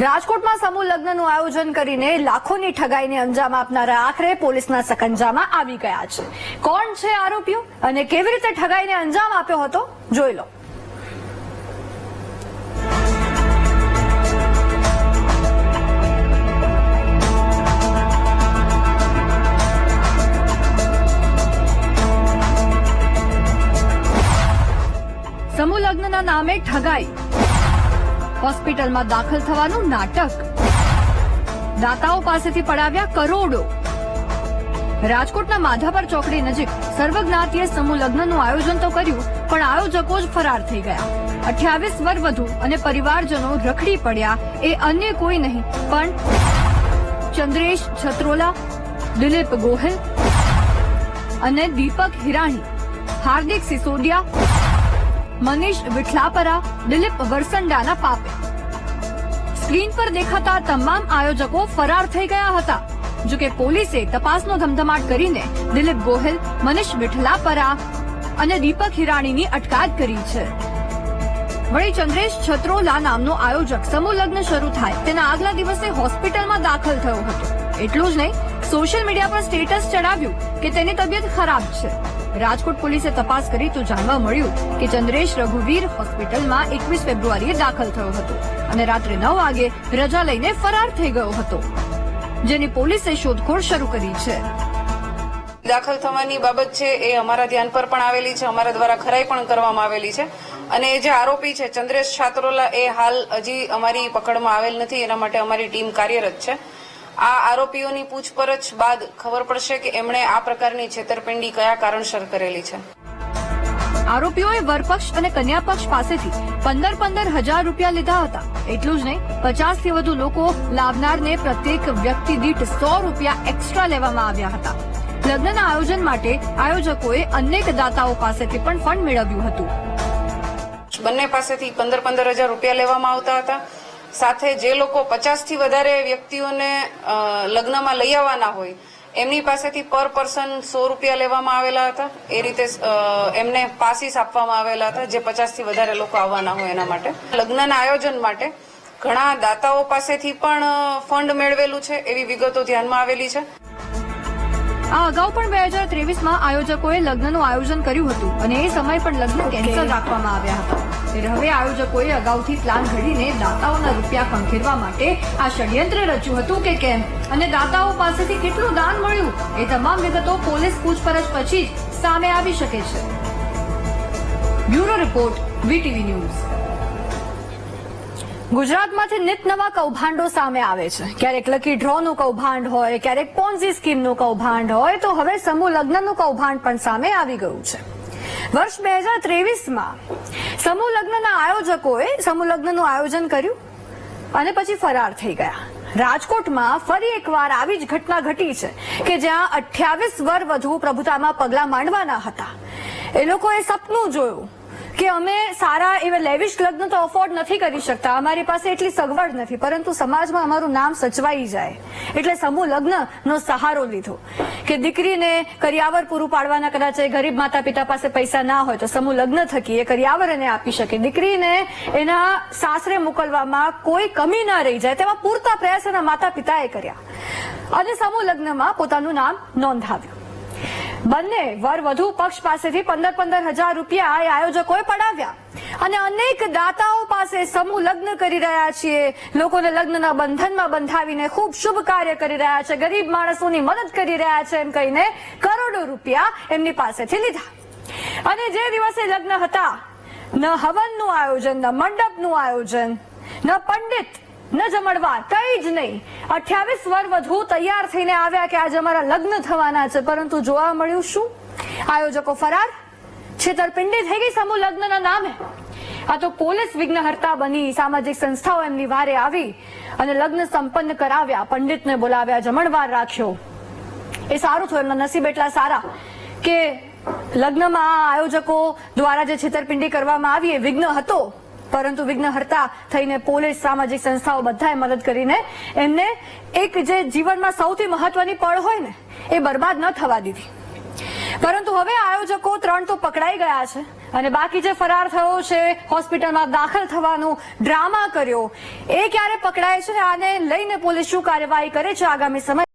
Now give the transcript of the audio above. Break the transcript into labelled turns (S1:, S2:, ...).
S1: રાજકોટમાં સમૂહ લગ્નનું આયોજન કરીને લાખોની ઠગાઈને અંજામ આપનારા આખરે પોલીસના સકંજામાં આવી ગયા છે. કોણ છે આરોપીઓ અને કેવી રીતે ઠગાઈને અંજામ આપ્યો હતો? જોઈ લો. સમૂહ લગ્નના નામે ઠગાઈ. હોસ્પિટલમાં દાખલ થવાનું નાટક. દાતાઓ પાસેથી પડાવ્યા કરોડો. રાજકોટના માધાપર ચોકડી નજીક સર્વજ્ઞાતીય સમૂહ લગ્નનું આયોજન તો કર્યું, પણ આયોજકો જ ફરાર થઈ ગયા. અઠ્યાવીસ વર વધુ અને પરિવારજનો રખડી પડ્યા, એ અન્ય કોઈ નહીં, પણ ચંદ્રેશ છત્રોલા, દિલીપ ગોહિલ અને દીપક હિરાણી, હાર્દિક સિસોદિયા મનીષ વિઠલાપરા, દિલીપ વરસંડાના પાપે. સ્ક્રીન પર દેખાતા તમામ આયોજકો ફરાર થઈ ગયા હતા. જો કે પોલીસે તપાસનો ધમધમાટ કરીને દિલીપ ગોહિલ, મનીષ વિઠલાપરા અને દીપક હિરાણીની અટકાયત કરી છે. વળી ચંદ્રેશ છત્રોલા નામનો આયોજક સમૂહ લગ્ન શરૂ થાય, તેના આગલા દિવસે હોસ્પિટલમાં દાખલ થયો હતો. એટલું જ નહીં, સોશિયલ મીડિયા પર સ્ટેટસ ચડાવ્યું કે તેની તબિયત ખરાબ છે. રાજકોટ પોલીસે તપાસ કરી તો જાણવા મળ્યું કે ચંદ્રેશ રઘુવીર હોસ્પિટલમાં એકવીસ ફેબ્રુઆરીએ દાખલ થયો હતો અને રાત્રે નવ વાગે રજા લઈને ફરાર થઈ ગયો હતો, જેની પોલીસે શોધખોળ શરૂ કરી છે.
S2: દાખલ થવાની બાબત છે એ અમારા ધ્યાન પર પણ આવેલી છે, અમારા દ્વારા ખરાઈ પણ કરવામાં આવેલી છે. અને જે આરોપી છે, ચંદ્રેશ છાત્રોલા, એ હાલ હજી અમારી પકડમાં આવેલ નથી, એના માટે અમારી ટીમ કાર્યરત છે. આ આરોપીઓની પૂછપરછ બાદ ખબર પડશે કે એમણે આ પ્રકારની છેતરપિંડી કયા કારણસર કરેલી છે.
S1: આરોપીઓએ વરપક્ષ અને કન્યાપક્ષ પાસેથી પંદર પંદર હજાર રૂપિયા લીધા હતા. એટલું જ નહીં પચાસથી વધુ લોકો લાવનારને પ્રત્યેક વ્યક્તિ દીઠ સો રૂપિયા એક્સ્ટ્રા લેવામાં આવ્યા હતા. લગ્નના આયોજન માટે આયોજકોએ અનેક દાતાઓ પાસેથી પણ ફંડ મેળવ્યું હતું.
S2: બંને પાસેથી પંદર પંદર હજાર રૂપિયા લેવામાં આવતા હતા. સાથે જે લોકો પચાસથી વધારે વ્યક્તિઓને લગ્નમાં લઈ આવવાના હોય એમની પાસેથી પર પર્સન સો રૂપિયા લેવામાં આવેલા હતા. એ રીતે એમને પાસીસ આપવામાં આવેલા હતા જે પચાસથી વધારે લોકો આવવાના હોય એના માટે. લગ્નના આયોજન માટે ઘણા દાતાઓ પાસેથી પણ ફંડ મેળવેલું છે એવી વિગતો ધ્યાનમાં આવેલી છે.
S1: આ અગાઉ પણ બે હજાર ત્રેવીસમાં આયોજકોએ લગ્નનું આયોજન કર્યું હતું અને એ સમય પણ લગ્ન કેન્સલ રાખવામાં આવ્યા હતા. ત્યારે હવે આયોજકોએ અગાઉથી પ્લાન ઘડીને દાતાઓના રૂપિયા ખંખેરવા માટે આ ષડયંત્ર રચ્યું હતું કે કેમ? અને દાતાઓ પાસેથી કેટલું દાન મળ્યું? એ તમામ વિગતો પોલીસ પૂછપરછ પછી જ સામે આવી શકે છે. Bureau report, VTV news. ગુજરાતમાંથી નિત નવા કૌભાંડો સામે આવે છે. ક્યારેક લકી ડ્રોનું કૌભાંડ હોય, ક્યારેક પોન્ઝી સ્કીમનું કૌભાંડ હોય, તો હવે સમૂહ લગ્નનું કૌભાંડ પણ સામે આવી ગયું છે. વર્ષ બે હજાર ત્રેવીસમાં સમૂહ લગ્નના આયોજકોએ સમૂહ લગ્નનું આયોજન કર્યું અને પછી ફરાર થઈ ગયા. રાજકોટમાં ફરી એકવાર આવી જ ઘટના ઘટી છે કે જ્યાં અઠ્યાવીસ વર વધુ પ્રભુતામાં પગલાં માંડવાના હતા. એ લોકોએ સપનું જોયું કે અમે સારા એવા લેવિશ લગ્ન તો અફોર્ડ નથી કરી શકતા. અમારી પાસે એટલી સગવડ નથી, પરંતુ સમાજમાં અમારું નામ સચવાઈ જાય. એટલે સમૂહ લગ્નનો સહારો લીધો. કે દીકરીને કરિયાવર પૂરું પાડવાના કદાચ ગરીબ માતા પિતા પાસે પૈસા ના હોય તો સમૂહ લગ્ન થકી એ કરિયાવર એને આપી શકે. દીકરીને એના સાસરે મોકલવામાં કોઈ કમી ના રહી જાય તેવા પૂરતા પ્રયાસ એના માતા પિતાએ કર્યા. અને સમૂહ લગ્નમાં પોતાનું નામ નોંધાવ્યું. બંને વર વધુ પક્ષ પાસેથી પંદર પંદર હજાર રૂપિયા એ આયોજકોએ પડાવ્યા. અને અનેક દાતાઓ પાસે સમૂહ લગ્ન કરી રહ્યા છીએ. લોકોને લગ્નના બંધનમાં બંધાવીને ખૂબ શુભ કાર્ય કરી રહ્યા છે. ગરીબ માણસોની મદદ કરી રહ્યા છે એમ કહીને કરોડો રૂપિયા એમની પાસેથી લીધા. અને જે દિવસે લગ્ન હતા, ન હવનનું આયોજન, ન મંડપનું આયોજન, ન પંડિત ન જમણવાર કઈ જ નહીં. અઠ્યાવીસ વર વધુ તૈયાર થઈને આવ્યા કે આજે અમારા લગ્ન થવાના છે. પરંતુ જોવા મળ્યું શું? આયોજકો ફરાર? છેતરપિંડી થઈ ગઈ સમૂહ લગ્નના નામે. આ તો પોલીસ વિઘ્નહર્તા બની. સામાજિક સંસ્થાઓ એમની વારે આવી અને લગ્ન સંપન્ન કરાવ્યા. પંડિતને બોલાવ્યા, જમણવાર રાખ્યો. એ સારું થયું, એમના નસીબ એટલા સારા કે લગ્નમાં આ આયોજકો દ્વારા જે છેતરપિંડી કરવામાં આવી એ વિઘ્ન હતો. પરંતુ વિઘ્નહર્તા થઈને પોલીસ, સામાજિક સંસ્થાઓ બધાએ મદદ કરીને એમને એક જે જીવનમાં સૌથી મહત્વની પળ હોય ને, એ બરબાદ ન થવા દીધી. પરંતુ હવે આયોજકો ત્રણ તો પકડાઈ ગયા છે અને બાકી જે ફરાર થયો છે, હોસ્પિટલમાં દાખલ થવાનું ડ્રામા કર્યો, એ ક્યારે પકડાય છે આને લઈને પોલીસ શું કાર્યવાહી કરે છે આગામી સમય